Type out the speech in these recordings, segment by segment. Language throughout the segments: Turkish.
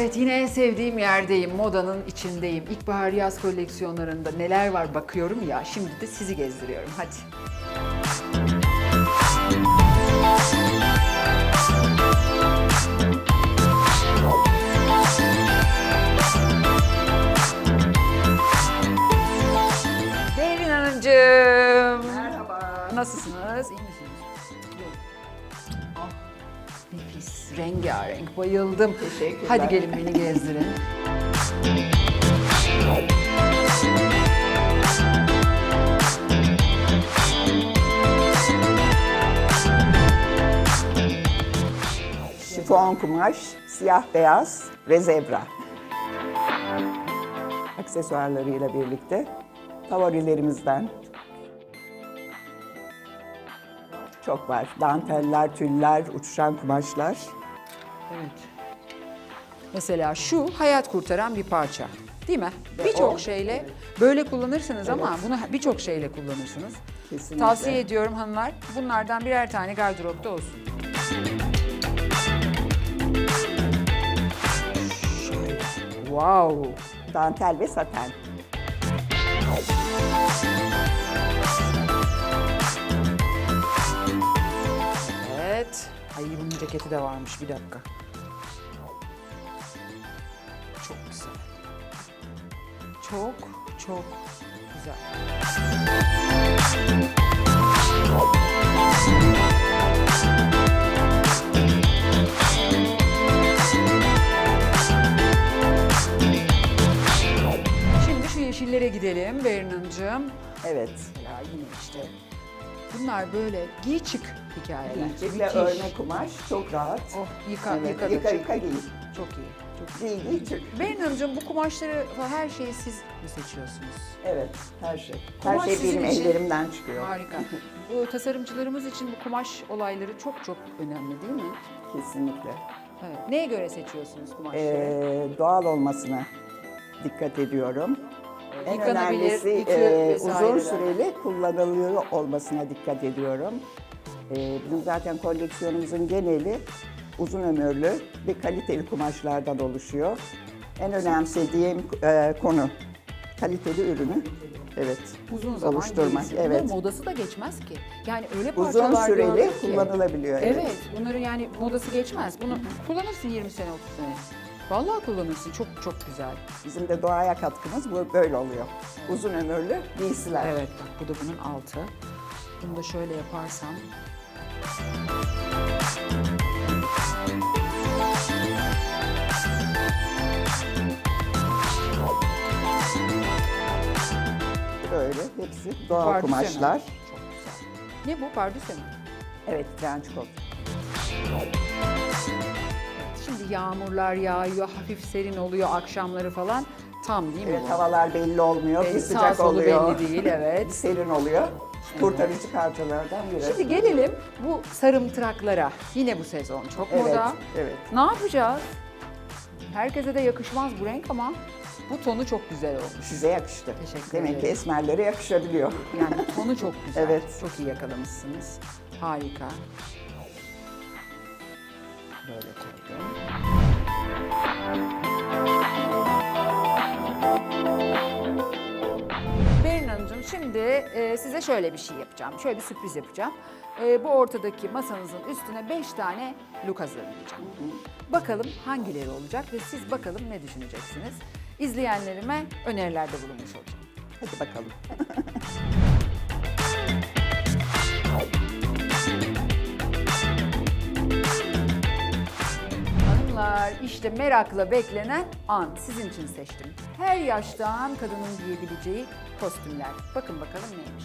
Evet yine en sevdiğim yerdeyim. Modanın içindeyim. İlkbahar yaz koleksiyonlarında neler var bakıyorum ya. Şimdi de sizi gezdiriyorum. Hadi. Nefis, rengarenk, bayıldım. Teşekkürler. Hadi gelin beni gezdirin. Şifon kumaş, siyah beyaz ve zebra. Aksesuarlarıyla birlikte favorilerimizden çok var. Danteller, tüller, uçuşan kumaşlar. Evet. Mesela şu hayat kurtaran bir parça. Değil mi? Birçok şeyle böyle kullanırsınız ama bunu birçok şeyle kullanırsınız. Kesinlikle. Tavsiye ediyorum hanımlar. Bunlardan birer tane gardıropta olsun. Wow. Dantel ve saten. Ceketi de varmış bir dakika. Çok güzel. Çok çok güzel. Şimdi şu yeşillere gidelim Berin Hanımcığım. Evet. Ya yine işte bunlar böyle giy çık hikayeler. Giyecekle Müthiş. örme kumaş çok rahat. Oh yıka evet, yıka, da yıka çık. yıka giy. Çok iyi. Çok Giy giy çık. Hanımcığım bu kumaşları falan her şeyi siz mi seçiyorsunuz? Evet, her şey. Kumaş her şey sizin benim için- ellerimden çıkıyor. Harika. bu tasarımcılarımız için bu kumaş olayları çok çok önemli değil mi? Kesinlikle. Evet. Neye göre seçiyorsunuz kumaşları? Ee, doğal olmasına dikkat ediyorum. En Yıkanabilir, önemlisi e, uzun süreli kullanılıyor olmasına dikkat ediyorum. Ee, bizim zaten koleksiyonumuzun geneli uzun ömürlü ve kaliteli kumaşlardan oluşuyor. En önemsediğim e, konu kaliteli ürünü evet Uzun zaman oluşturmak. Evet. Modası da geçmez ki. Yani öyle parçalar Uzun süreli gördük ki. kullanılabiliyor. Evet. Evet. bunların yani modası geçmez. Bunu kullanırsın 20 sene 30 sene. Vallahi kullanırsın. Çok çok güzel. Bizim de doğaya katkımız bu böyle oluyor. Uzun ömürlü giysiler. Evet bak bu da bunun altı. Bunu da şöyle yaparsam. Böyle hepsi doğal Pardüse mi? kumaşlar. Çok güzel. Ne bu pardüse mi? Evet, trench coat. Şimdi yağmurlar yağıyor, hafif serin oluyor akşamları falan. Tam değil mi Evet, bu? havalar belli olmuyor. Belli, bir sağ sıcak solu oluyor. belli değil, evet. serin oluyor. Kurtarıcı parçalardan biri. Şimdi gelelim bu sarımtıraklara. Yine bu sezon çok evet, moda. evet. Ne yapacağız? Herkese de yakışmaz bu renk ama bu tonu çok güzel olmuş. Size yakıştı. Teşekkür Demek ki ederim. esmerlere yakışabiliyor. Yani tonu çok güzel. Evet. Çok iyi yakalamışsınız. Harika. Böyle koydum. Berin Hanımcığım şimdi e, size şöyle bir şey yapacağım. Şöyle bir sürpriz yapacağım. E, bu ortadaki masanızın üstüne 5 tane look hazırlayacağım. Bakalım hangileri olacak ve siz bakalım ne düşüneceksiniz. İzleyenlerime önerilerde bulunmuş olacağım. Hadi bakalım. işte merakla beklenen an sizin için seçtim. Her yaştan kadının giyebileceği kostümler. Bakın bakalım neymiş.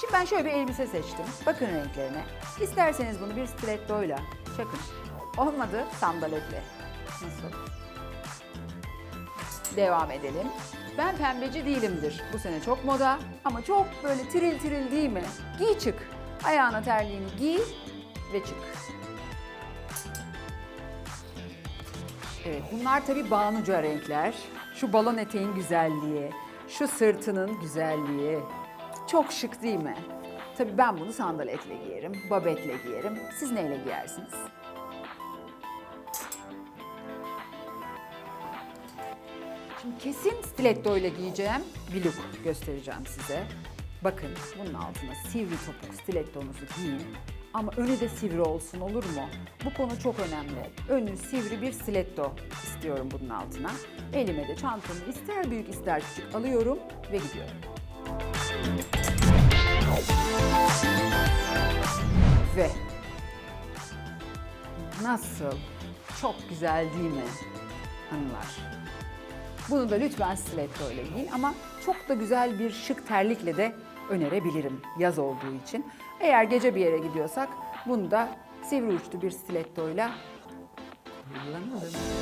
Şimdi ben şöyle bir elbise seçtim. Bakın renklerine. İsterseniz bunu bir stilettoyla çakın. Olmadı sandaletle. Nasıl? Devam edelim. Ben pembeci değilimdir. Bu sene çok moda ama çok böyle tiril tiril değil mi? Giy çık. Ayağına terliğini giy ve çık. Evet, bunlar tabii Banuca renkler. Şu balon eteğin güzelliği, şu sırtının güzelliği. Çok şık değil mi? Tabii ben bunu sandaletle giyerim, babetle giyerim. Siz neyle giyersiniz? Şimdi kesin stiletto ile giyeceğim bir look göstereceğim size. Bakın bunun altına sivri topuk stilettonuzu giyin. Ama önü de sivri olsun olur mu? Bu konu çok önemli. Önü sivri bir stiletto istiyorum bunun altına. Elime de çantamı ister büyük ister küçük alıyorum ve gidiyorum. Ve nasıl? Çok güzel değil mi hanımlar? Bunu da lütfen stiletto ile giyin ama çok da güzel bir şık terlikle de önerebilirim yaz olduğu için. Eğer gece bir yere gidiyorsak bunu da sivri uçlu bir stiletto ile kullanalım.